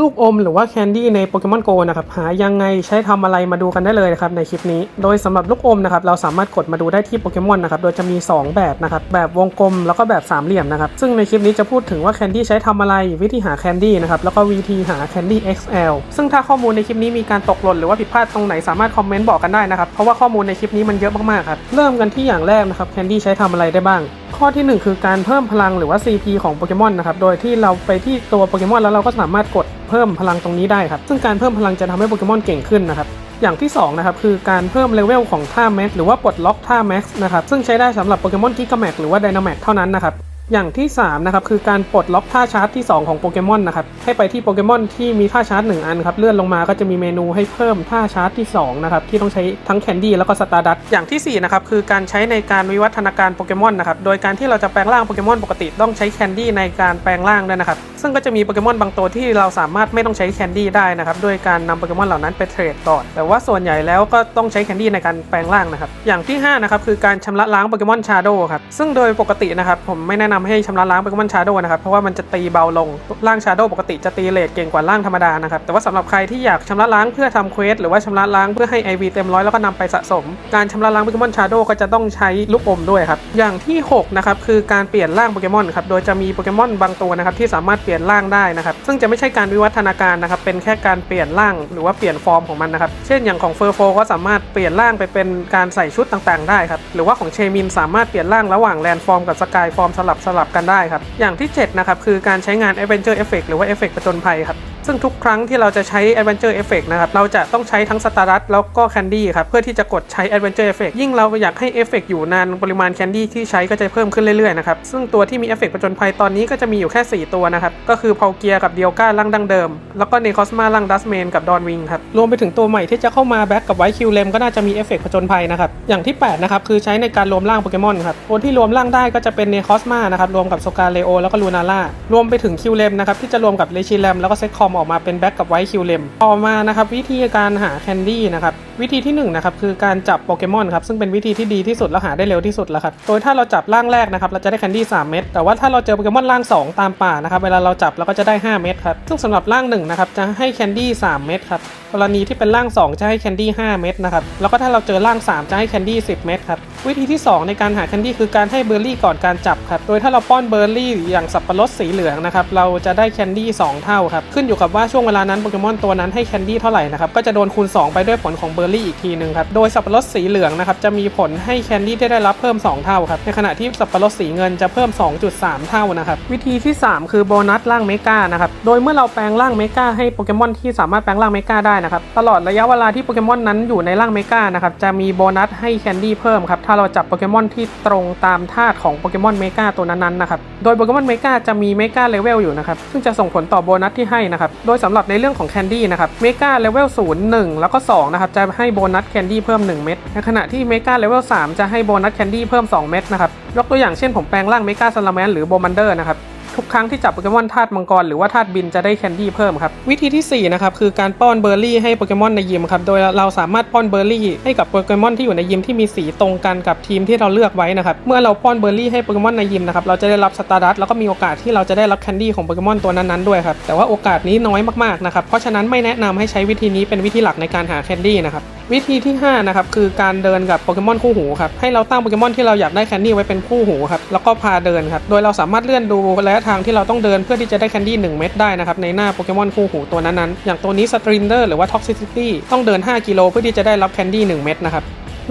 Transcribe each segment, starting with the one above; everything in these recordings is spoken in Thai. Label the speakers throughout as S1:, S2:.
S1: ลูกอมหรือว่าแคนดี้ในโปเกมอนโกนะครับหายังไงใช้ทำอะไรมาดูกันได้เลยนะครับในคลิปนี้ โดยสำหรับลูกอมนะครับเราสามารถกดมาดูได้ที่โปเกมอนนะครับโดยจะมี 2 แบบนะครับแบบวงกลมแล้วก็แบบสามเหลี่ยมนะครับซึ่งในคลิปนี้จะพูดถึงว่าแคนดี้ใช้ทำอะไรวิธีหาแคนดี้นะครับแล้วก็วิธีหาแคนดี้ XL ซึ่งถ้าข้อมูลในคลิปนี้มีการตกหล่นหรือว่าผิดพลาดตรงไหนสามารถคอมเมนต์บอกกันได้นะครับเพราะว่าข้อมูลในคลิปนี้มันเยอะมากๆครับเริ่มกันที่อย่างแรกนะครับแคนดี้ใช้ทำอะไรได้บ้าง ข้อที่หนึ่งคือการเพิ่มพลังหรือว่า CP ของโปเกมอนนะครับ โดยที่เราไปที่ตัวโปเกมอนแล้วเราก็สามารถกดเพิ่มพลังตรงนี้ได้ครับ ซึ่งการเพิ่มพลังจะทำให้โปเกมอนเก่งขึ้นนะครับ อย่างที่2นะครับคือการเพิ่มเลเวลของท่าแม็กหรือว่าปลดล็อกท่าแม็กนะครับ ซึ่งใช้ได้สำหรับโปเกมอนกิกาแม็กหรือว่าไดนาแม็กเท่านั้นนะครับ อย่างที่ 3 นะครับ คือการปลดล็อกท่าชาร์จที่ 2 ของโปเกมอนนะครับ ให้ไปที่โปเกมอนที่มีท่าชาร์จ 1 อันครับ เลื่อนลงมาก็จะมีเมนูให้เพิ่มท่าชาร์จที่ 2 นะครับ ที่ต้องใช้ทั้งแคนดี้แล้วก็สตาร์ดัตอย่างที่ 4 นะครับ คือการใช้ในการวิวัฒนาการโปเกมอนนะครับ โดยการที่เราจะแปลงร่างโปเกมอนปกติต้องใช้แคนดี้ในการแปลงร่างด้วยนะครับ ซึ่งก็จะมีโปเกมอนบางตัวที่เราสามารถไม่ต้องใช้แคนดี้ได้นะครับด้วยการนำโปเกมอนเหล่านั้นไปเทรดก่อนแต่ว่าส่วนใหญ่แล้วก็ต้องใช้แคนดี้ในการแปลงร่างนะครับอย่างที่ห้านะครับคือการชำระล้างโปเกมอนชาโดครับซึ่งโดยปกตินะครับผมไม่แนะนำให้ชำระล้างโปเกมอนชาโดนะครับ เพราะว่ามันจะตีเบาลง ร่างชาโดปกติจะตีเลทเก่งกว่าร่างธรรมดานะครับ แต่ว่าสำหรับใครที่อยากชำระล้างเพื่อทำเควสหรือว่าชำระล้างเพื่อให้ IV เต็มร้อยแล้วก็นำไปสะสม การชำระล้างโปเกมอนชาโดก็จะต้องใช้ลูกอมด้วยครับ อย่างที่หกนะครับ คือการเปลี่ยนร่างโปเกมอนครับ โดยจะมีโปเกมอนบางตัวนะครับที่สามารถเปลี่ยนร่างได้นะครับ ซึ่งจะไม่ใช่การวิวัฒนาการนะครับ เป็นแค่การเปลี่ยนร่างหรือว่าเปลี่ยนฟอร์มของมันนะครับ เช่นอย่างของเฟอร์โฟก็สามารถเปลี่ยนร่างไปเป็นการใส่ชุดต่างๆ ได้ครับ หรือว่าของเชมินสามารถเปลี่ยนร่างระหว่างแลนฟอร์มกับสกายฟอร์มสลับสลับกันได้ครับ อย่างที่ 7 นะครับ คือการใช้งาน Adventure Effect หรือว่า Effect ประจนภัยครับ ซึ่งทุกครั้งที่เราจะใช้ Adventure Effect นะครับ เราจะต้องใช้ทั้ง Stardust แล้วก็ Candy ครับ เพื่อที่จะกดใช้ Adventure Effect ยิ่งเราอยากให้ Effect อยู่นานปริมาณ Candy ที่ใช้ก็จะเพิ่มขึ้นเรื่อยๆนะครับ ซึ่งตัวที่มี Effect ประจนภัยตอนนี้ก็จะมีอยู่แค่ 4 ตัวนะครับ ก็คือพ u เกียกับเดียก้าร่างดังเดิม แล้วก็เนคอสมาร่างดัสเมนกับดอนวิงครับ รวมไปถึงตัวใหม่ที่จะเข้ามาแบ็กกับไวคิวเลมก็น่าจะมีเอฟเฟกต์ผจญภัยนะครับ อย่างที่ 8 นะครับคือใช้ในการรวมร่างโปเกมอนครับตัวที่รวมร่างได้ก็จะเป็นเนคอสมานะครับรวมกับโซกาเลโอแล้วก็ลูนาร่ารวมไปถึงคิวเลมนะครับที่จะรวมกับเลชิเลมแล้วก็เซตคอมออกมาเป็นแบ็กกับไวท์คิวเลมต่อมานะครับวิธีการหาแคนดี้นะครับวิธีที่1นะครับคือการจับโปเกมอนครับซึ่งเป็นวิธีที่ดีที่สุดและหาได้เร็วที่สุดแล้วครับโดยถ้าเราจับร่างแรกนะครับเราจะได้แคนดี้3เม็ดแต่ว่าถ้าเราเจอโปเกมอนร่าง 2 ตามป่านะครับเวลาเราจับเราก็จะได้ 5 เม็ดครับซึ่งสำหรับร่าง1นะครับจะให้แคนดี้3เม็ดครับกรณีที่เป็นร่าง 2 จะให้แคนดี้5เม็ดนะครับแล้วก็ถ้าเราเจอร่าง 3 จะให้แคนดี้10 เม็ดครับ วิธีที่ 2 ในการหาแคนดี้คือการให้เบอร์รี่ก่อนการจับครับ โดยถ้าเราป้อนเบอร์รี่อย่างสับปะรดสีเหลืองนะครับ เราจะได้แคนดี้2เท่าครับ ขึ้นอยู่กับว่าช่วงเวลานั้นโปเกมอนตัวนั้นให้แคนดี้เท่าไหร่นะครับ ก็จะโดนคูณ 2 ไปด้วยผลของเบอร์รี่อีกทีหนึ่งครับ โดยสับปะรดสีเหลืองนะครับจะมีผลให้แคนดี้ได้รับเพิ่ม 2 เท่าครับ ในขณะที่สับปะรดสีเงินจะเพิ่ม 2.3 เท่านะครับ วิธีที่ 3 คือโบนัสร่างเมกานะครับ โดยเมื่อเราแปลงร่างเมกาให้โปเกมอนที่สามารถแปลงร่างเมกาได้นะครับ ตลอดระยะเวลาที่โปเกมอนนั้นอยู่ในร่างเมกานะครับจะมีโบนัสให้แคนดี้เพิ่มครับาเราจับโปเกมอนที่ตรงตามธาตุของโปเกมอนเมกาตัวนั้นๆนะครับ โดยโปเกมอนเมกาจะมีเมกาเลเวลอยู่นะครับ ซึ่งจะส่งผลต่อโบนัสที่ให้นะครับ โดยสำหรับในเรื่องของแคนดี้นะครับ เมกาเลเวล0 1แล้วก็2นะครับ จะให้โบนัสแคนดี้เพิ่ม 1 เม็ด ในขณะที่เมกาเลเวล3จะให้โบนัสแคนดี้เพิ่ม 2 เม็ดนะครับ ยกตัวอย่างเช่นผมแปลงร่างเมกาซาลาแมนหรือโบมันเดอร์นะครับ ทุกครั้งที่จับโปเกมอนธาตุมังกรหรือว่าธาตุบินจะได้แคนดี้เพิ่มครับวิธีที่4นะครับคือการป้อนเบอร์รี่ให้โปเกมอนในยิมครับโดยเราสามารถป้อนเบอร์รี่ให้กับโปเกมอนที่อยู่ในยิมที่มีสีตรงกันกับทีมที่เราเลือกไว้นะครับเมื่อเราป้อนเบอร์รี่ให้โปเกมอนในยิมนะครับเราจะได้รับสตาร์ดัสแล้วก็มีโอกาสที่เราจะได้รับแคนดี้ของโปเกมอนตัวนั้นๆด้วยครับแต่ว่าโอกาสนี้น้อยมากๆนะครับเพราะฉะนั้นไม่แนะนำให้ใช้วิธีนี้เป็นวิธีหลักในการหาแคนดี้นะครับ วิธีที่ 5 นะครับ คือการเดินกับโปเกมอนคู่หูครับ ให้เราตั้งโปเกมอนที่เราอยากได้แคนดี้ไว้เป็นคู่หูครับ แล้วก็พาเดินครับ โดยเราสามารถเลื่อนดูระยะทางที่เราต้องเดินเพื่อที่จะได้แคนดี้1เม็ดได้นะครับ ในหน้าโปเกมอนคู่หูตัวนั้นๆ อย่างตัวนี้สตรินเดอร์หรือว่าท็อกซิซิตี้ต้องเดิน 5 กิโลเพื่อที่จะได้รับแคนดี้1เม็ดนะครับ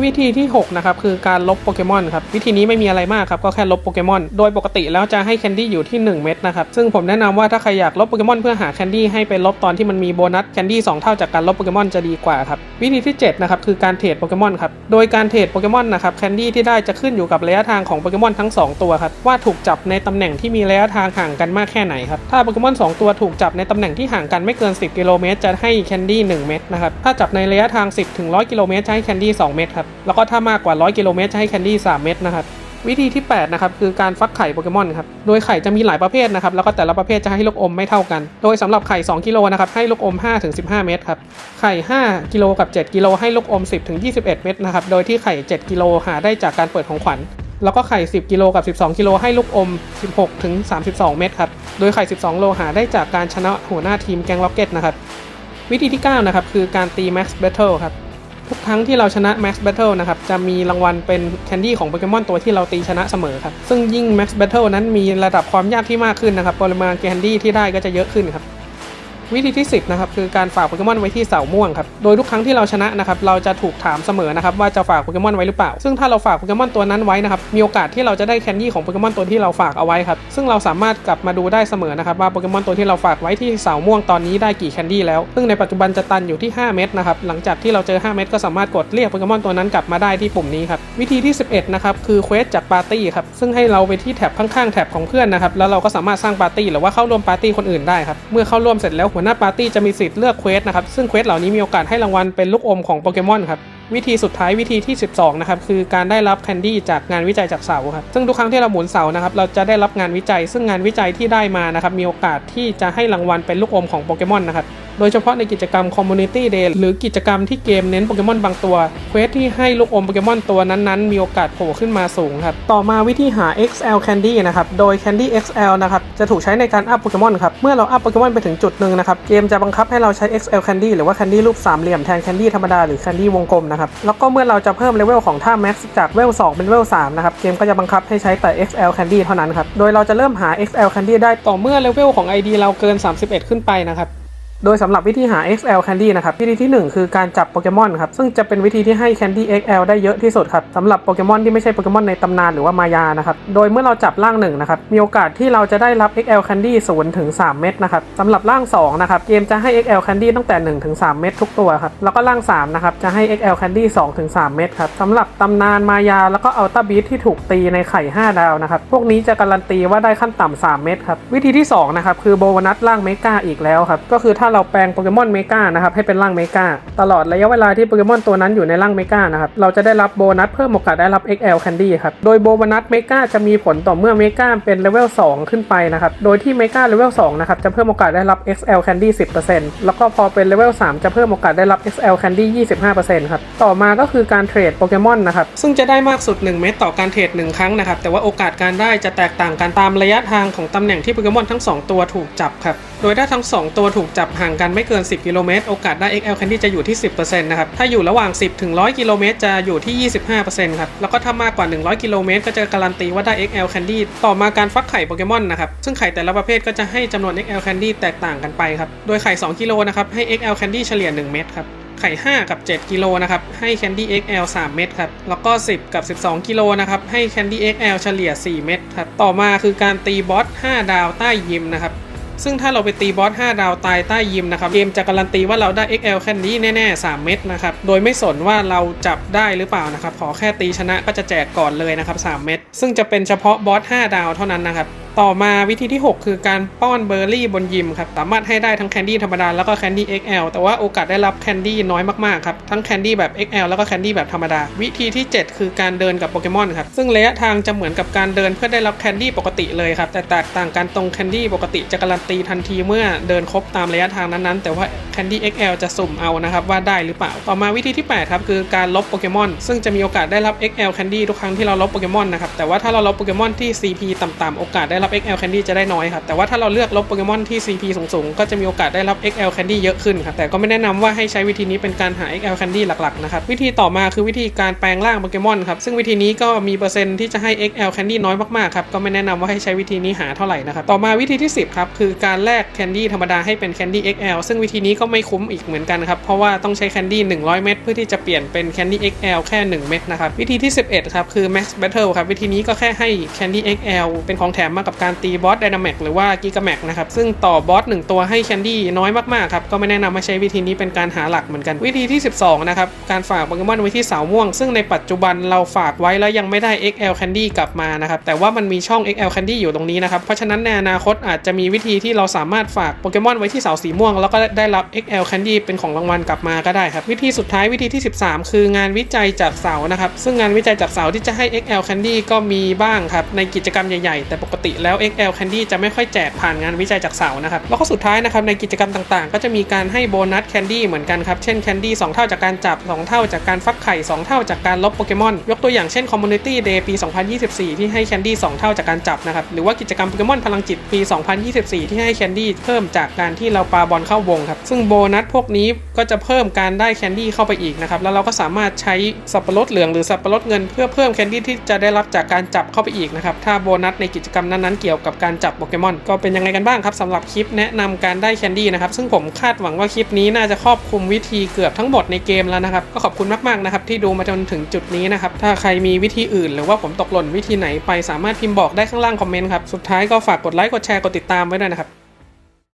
S1: วิธีที่ 6 นะครับ คือการลบโปเกมอนครับ วิธีนี้ไม่มีอะไรมากครับ ก็แค่ลบโปเกมอน โดยปกติแล้วจะให้แคนดี้อยู่ที่ 1 เม็ดนะครับ ซึ่งผมแนะนำว่าถ้าใครอยากลบโปเกมอนเพื่อหาแคนดี้ให้ไปลบตอนที่มันมีโบนัสแคนดี้2เท่าจากการลบโปเกมอนจะดีกว่าครับ วิธีที่ 7 นะครับ คือการเทรดโปเกมอนครับ โดยการเทรดโปเกมอนนะครับแคนดี้ที่ได้จะขึ้นอยู่กับระยะทางของโปเกมอนทั้ง 2 ตัวครับว่าถูกจับในตำแหน่งที่มีระยะทางห่างกันมากแค่ไหนครับถ้าโปเกมอน2ตัวถูกจับในตำแหน่งที่ห่างกันไม่เกิน 10 กิโลเมตรจะให้แคนดี้1เม็ดนะครับถ้าจับในระยะทาง 10ถึง100กิโลเมตรจะให้แคนดี้2เม็ดครับแล้วก็ถ้ามากกว่า 100 กิโลเมตรจะให้แคนดี้ 3 เม็ดนะครับ วิธีที่ 8 นะครับ คือการฟักไข่โปเกมอนครับ โดยไข่จะมีหลายประเภทนะครับ แล้วก็แต่ละประเภทจะให้ลูกอมไม่เท่ากัน โดยสำหรับไข่ 2 กิโลนะครับ ให้ลูกอม 5-15 เม็ดครับ ไข่ 5 กิโลกับ 7 กิโลให้ลูกอม 10-21 เม็ดนะครับ โดยที่ไข่ 7 กิโลหาได้จากการเปิดของขวัญแล้วก็ไข่ 10 กิโลกับ 12 กิโลให้ลูกอม 16-32 เม็ดครับ โดยไข่ 12 โลหาได้จากการชนะหัวหน้าทีมแกงล็อกเก็ตนะครับ วิธีที่ 9 นะครับ คือการตี Max Battle ครับ ทุกครั้งที่เราชนะ Max Battle นะครับ จะมีรางวัลเป็นแคนดี้ของโปเกมอนตัวที่เราตีชนะเสมอครับ ซึ่งยิ่ง Max Battle นั้นมีระดับความยากที่มากขึ้นนะครับ ปริมาณแคนดี้ที่ได้ก็จะเยอะขึ้นครับ วิธีที่ 10นะครับคือการฝากโปเกมอนไว้ที่เสาม่วงครับโดยทุกครั้งที่เราชนะนะครับเราจะถูกถามเสมอนะครับว่าจะฝากโปเกมอนไว้หรือเปล่า ซึ่งถ้าเราฝากโปเกมอนตัวนั้นไว้นะครับมีโอกาสที่เราจะได้แคนดี้ของโปเกมอนตัวที่เราฝากเอาไว้ครับซึ่งเราสามารถกลับมาดูได้เสมอนะครับว่าโปเกมอนตัวที่เราฝากไว้ที่เสาม่วงตอนนี้ได้กี่แคนดี้แล้วซึ่งในปัจจุบันจะตันอยู่ที่ 5 เม็ดนะครับหลังจากที่เราเจอ 5 เม็ดก็สามารถกดเรียกโปเกมอนตัวนั้นกลับมาได้ที่ปุ่มนี้ครับวิธีที่ 11นะครับคือเควสจากปาร์ตี้ครับซึ่งให้เราไปที่แท็บข้างๆแท็บของเพื่อนนะครับแล้วเราก็สามารถสร้างปาร์ตี้หรือว่าเข้าร่วมปาร์ตี้คนอื่นได้ครับเมื่อเข้าร่วมเสร็จแล้วหัวหน้าปาร์ตี้จะมีสิทธิ์เลือกเควสนะครับซึ่งเควสเหล่านี้มีโอกาสให้รางวัลเป็นลูกอมของโปเกมอนครับ วิธีสุดท้ายวิธีที่ 12 นะครับ คือการได้รับแคนดี้จากงานวิจัยจากเสาครับ ซึ่งทุกครั้งที่เราหมุนเสานะครับ เราจะได้รับงานวิจัย ซึ่งงานวิจัยที่ได้มานะครับ มีโอกาสที่จะให้รางวัลเป็นลูกอมของโปเกมอนนะครับ โดยเฉพาะในกิจกรรม Community Day หรือกิจกรรมที่เกมเน้นโปเกมอนบางตัว เควสที่ให้ลูกอมโปเกมอนตัวนั้นๆ มีโอกาสโผล่ขึ้นมาสูงครับ ต่อมาวิธีหา XL Candy นะครับ โดย Candy XL นะครับ จะถูกใช้ในการอัพโปเกมอนครับ เมื่อเราอัพโปเกมอนไปถึงจุดหนึ่งนะครับ เกมจะบังคับให้เราใช้ XL Candy หรือว่า Candy รูปสามเหลี่ยมแทน Candy ธรรมดาหรือ Candy วงกลมนะครับแล้วก็เมื่อเราจะเพิ่มเลเวลของท่าแม็กซ์จากเวล2เป็นเวล3นะครับ เกมก็จะบังคับให้ใช้แต่ XL Candy เท่านั้นครับ โดยเราจะเริ่มหา XL Candy ได้ต่อเมื่อเลเวลของ ID เราเกิน 31 ขึ้นไปนะครับ โดยสำหรับวิธีหา XL Candy นะครับวิธีที่ 1 คือการจับโปเกมอนครับซึ่งจะเป็นวิธีที่ให้ Candy XL ได้เยอะที่สุดครับสำหรับโปเกมอนที่ไม่ใช่โปเกมอนในตำนานหรือว่ามายานะครับโดยเมื่อเราจับร่างหนึ่งนะครับมีโอกาสที่เราจะได้รับ XL Candy 0ถึง3เม็ดนะครับสำหรับร่าง2นะครับเกมจะให้ XL Candy ตั้งแต่1ถึง3เม็ดทุกตัวครับแล้วก็ร่าง3นะครับจะให้ XL Candy 2ถึง3เม็ดครับสำหรับตำนานมายาแล้วก็อัลต้าบีทที่ถูกตีในไข่ 5 ดาวนะครับพวกนี้จะการันตีว่าได้ขั้นต่ำ3เม็ดครับวิธีที่สองนะครับคือโบนัสร่างเมกาอีกแล้วครับก็คือถ้าเราแปลงโปเกมอนเมกานะครับให้เป็นร่างเมกาตลอดระยะเวลาที่โปเกมอนตัวนั้นอยู่ในร่างเมกานะครับเราจะได้รับโบนัสเพิ่มโอกาสได้รับ XL Candy ครับโดยโบนัสเมกาจะมีผลต่อเมื่อเมกาเป็นเลเวล2ขึ้นไปนะครับโดยที่เมกาเลเวล2นะครับจะเพิ่มโอกาสได้รับ XL Candy 10%แล้วก็พอเป็นเลเวล3จะเพิ่มโอกาสได้รับ XL Candy 25%ครับต่อมาก็คือการเทรดโปเกมอนนะครับซึ่งจะได้มากสุด 1 เม็ดต่อการเทรด1ครั้งนะครับแต่ว่าโอกาสการได้จะแตกต่างกันตามระยะทางของตำแหน่งที่โปเกมอนทั้งสองตัวถูกจับครับโดยถ้าทั้งสองตัวถูกจับห่างกันไม่เกิน 10 กิโลเมตร โอกาสได้ XL Candy จะอยู่ที่ 10%นะครับ ถ้าอยู่ระหว่าง 10 ถึง 100 กิโลเมตร จะอยู่ที่ 25%ครับ แล้วก็ถ้ามากกว่า 100 กิโลเมตร ก็จะการันตีว่าได้ XL Candy ต่อมาการฟักไข่โปเกมอนนะครับ ซึ่งไข่แต่ละประเภทก็จะให้จำนวน XL Candy แตกต่างกันไปครับ โดยไข่ 2 กิโลนะครับ ให้ XL Candy เฉลี่ย 1 เม็ดครับไข่ 5 กับ 7 กิโลนะครับ ให้ Candy XL 3 เม็ดครับ แล้วก็ 10 กับ 12 กิโลนะครับ ให้ Candy XL เฉลี่ย 4 เม็ดครับ ต่อมาคือการตีบอส 5 ดาวใต้ยิมนะครับ ซึ่งถ้าเราไปตีบอส 5 ดาวตายใต้ยิมนะครับ เกมจะการันตีว่าเราได้ XL แค่นี้แน่ ๆ 3 เม็ดนะครับ โดยไม่สนว่าเราจับได้หรือเปล่านะครับ ขอแค่ตีชนะก็จะแจกก่อนเลยนะครับ 3 เม็ดซึ่งจะเป็นเฉพาะบอส 5 ดาวเท่านั้นนะครับ ต่อมาวิธีที่ 6 คือการป้อนเบอร์รี่บนยิมครับ สามารถให้ได้ทั้งแคนดี้ธรรมดาแล้วก็แคนดี้ XL แต่ว่าโอกาสได้รับแคนดี้น้อยมากๆครับ ทั้งแคนดี้แบบ XL แล้วก็แคนดี้แบบธรรมดา วิธีที่ 7 คือการเดินกับโปเกมอนครับ ซึ่งระยะทางจะเหมือนกับการเดินเพื่อได้รับแคนดี้ปกติเลยครับ แต่แตกต่างกันตรงแคนดี้ปกติจะการันตีทันทีเมื่อเดินครบตามระยะทางนั้นๆ แต่ว่าแคนดี้ XL จะสุ่มเอานะครับว่าได้หรือเปล่า ต่อมาวิธีที่8ครับคือการลบโปเกมอนซึ่งจะมีโอกาสได้รับ XL Candy ทุกครั้งที่เราลบโปเกมอนนะครับแต่ว่าถ้าเราลบโปเกมอนที่ CP ต่ำๆโอกาสได้รับ XL Candy จะได้น้อยครับ แต่ว่าถ้าเราเลือกลบโปเกมอนที่ CP สูงๆ ก็จะมีโอกาสได้รับ XL Candy เยอะขึ้นครับ แต่ก็ไม่แนะนำว่าให้ใช้วิธีนี้เป็นการหา XL Candy หลักๆนะครับ วิธีต่อมาคือวิธีการแปลงร่างโปเกมอนครับ ซึ่งวิธีนี้ก็มีเปอร์เซ็นต์ที่จะให้ XL Candy น้อยมากๆครับ ก็ไม่แนะนำว่าให้ใช้วิธีนี้หาเท่าไหร่นะครับ ต่อมาวิธีที่ 10ครับคือการแลก Candy ธรรมดาให้เป็น Candy XL ซึ่งวิธีนี้ก็ไม่คุ้มอีกเหมือนกันครับ เพราะว่าต้องใช้ Candy 100 เม็ดเพื่อที่จะเปลี่ยนเป็น Candy XL แค่ 1 เม็ดนะครับ วิธีที่ 11ครับคือ Max Battle ครับ วิธีนี้ก็แค่ให้ Candy XL เป็นของแถมมากับกับการตีบอสไดนามิกหรือว่ากิกาแมกนะครับซึ่งต่อบอสหนึ่งตัวให้แคนดี้น้อยมากๆครับก็ไม่แนะนำให้ใช้วิธีนี้เป็นการหาหลักเหมือนกันวิธีที่ 12 นะครับ การฝากโปเกมอนไว้ที่เสาม่วง ซึ่งในปัจจุบันเราฝากไว้แล้วยังไม่ได้ XL Candy กลับมานะครับแต่ว่ามันมีช่อง XL Candy อยู่ตรงนี้นะครับเพราะฉะนั้นในอนาคตอาจจะมีวิธีที่เราสามารถฝากโปเกมอนไว้ที่เสาสีม่วง แล้วก็ได้รับ XL Candy เป็นของรางวัลกลับมาก็ได้ครับวิธีสุดท้ายวิธีที่ 13 คืองานวิจัยจากเสานะครับซึ่งงานวิจัยจากเสาที่จะให้ XL Candy ก็มีบ้างครับในกิจกรรมใหญ่ๆ แต่ปกติแล้ว XL Candy จะไม่ค่อยแจกผ่านงานวิจัยจากเสานะครับ แล้วก็สุดท้ายนะครับในกิจกรรมต่างๆ ก็จะมีการให้โบนัสแคนดี้เหมือนกันครับ เช่นแคนดี้2เท่าจากการจับ 2 เท่าจากการฟักไข่ 2 เท่าจากการลบโปเกมอน ยกตัวอย่างเช่น Community Day ปี 2024 ที่ให้แคนดี้2เท่าจากการจับนะครับ หรือว่ากิจกรรมโปเกมอนพลังจิตปี 2024 ที่ให้แคนดี้เพิ่มจากการที่เราปาบอลเข้าวงครับ ซึ่งโบนัสพวกนี้ก็จะเพิ่มการได้แคนดี้เข้าไปอีกนะครับ แล้วเราก็สามารถใช้สับปะรดเหลืองหรือสับปะรดเงินเพื่อเพิ่มแคนดี้ที่จะได้รับจากการจับเข้าไปอีกนะครับ ถ้าโบนัสในกิจกรรมนั้นๆเกี่ยวกับการจับโปเกมอนก็เป็นยังไงกันบ้างครับสำหรับคลิปแนะนำการได้แคนดี้นะครับ ซึ่งผมคาดหวังว่าคลิปนี้น่าจะครอบคลุมวิธีเกือบทั้งหมดในเกมแล้วนะครับ ก็ขอบคุณมากๆนะครับที่ดูมาจนถึงจุดนี้นะครับ ถ้าใครมีวิธีอื่น หรือว่าผมตกหล่นวิธีไหนไปสามารถพิมพ์บอกได้ข้างล่างคอมเมนต์ครับ สุดท้ายก็ฝากกดไลค์กดแชร์กดติดตามไว้ด้วยนะครับ